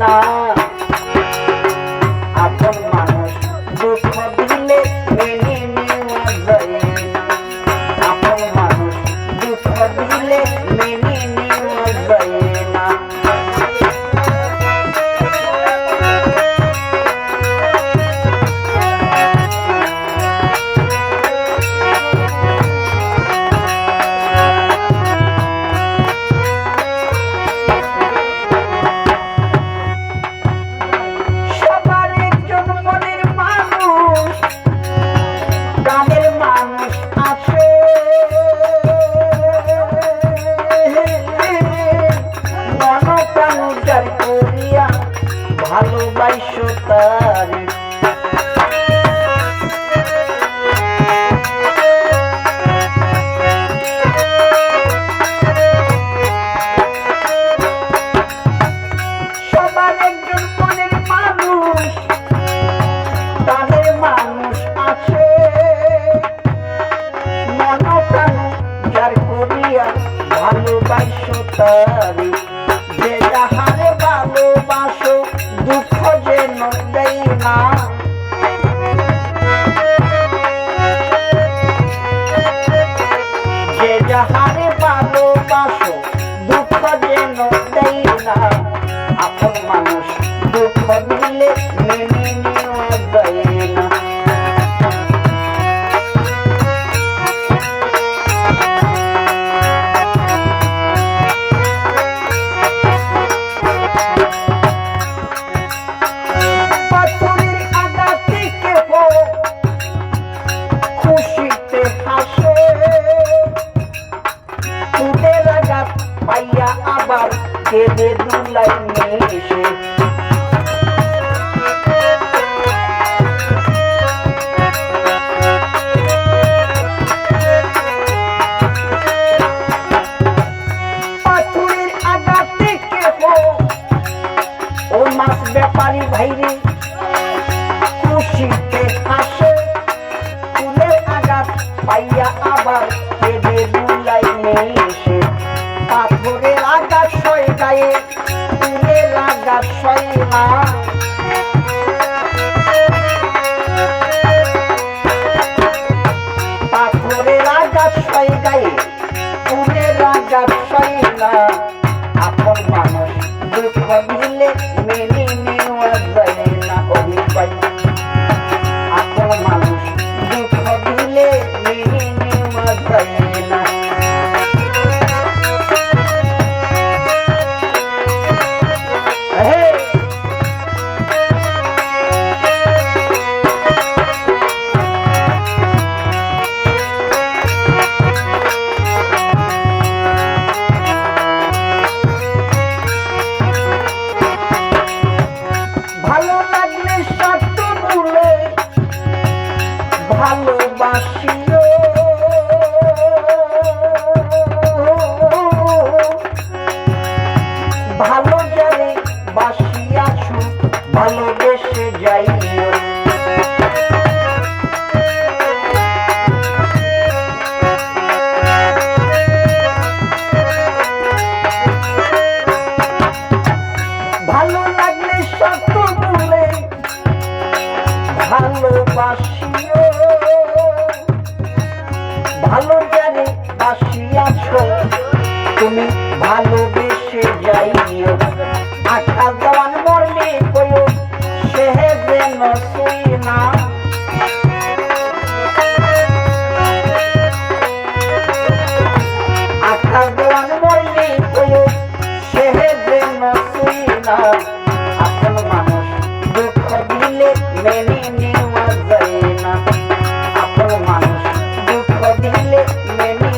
না। আপন মানুষ দুঃখ দিলে মেনে নেওয়া যায়। আপন মানুষ দুঃখ দিলে মেনে ভালোবাসো তারি। যে যাহারে ভালোবাসো দুঃখ যেন দেই না। যে যাহারে ভালোবাসো কেঁদে দুলাই মেশে ব্যাপারী ভাইরে খুশিতে হাসে। ফুলের আঘাত পাইয়া আবার কেঁদে দুলাই মেশে পাথরের আঘাত সয় গায়ে তুলে লাগা সয় না পাথরের আঘাত সয় গায়ে ফুলের আঘাত সয় না আপন মানুষ দুঃখ দিলে মেনে ভালো জানে বাসিয়াছু ভালোবেসে যাইও। ভালো লাগলে সত্য বলে ভালোবাসিও। ভালো জানে বাসিয়াছ তুমি ভালোবেসে যাইও। আকাশ দেওয়ান মরলে কয়ো, সে যেন তুই না। আকাশ দেওয়ান মরলে কয়ো, সে যেন তুই না। আপন মানুষ দুঃখ দিলে মেনে নেওয়া যায় না। আপন মানুষ দুঃখ দিলে মেনে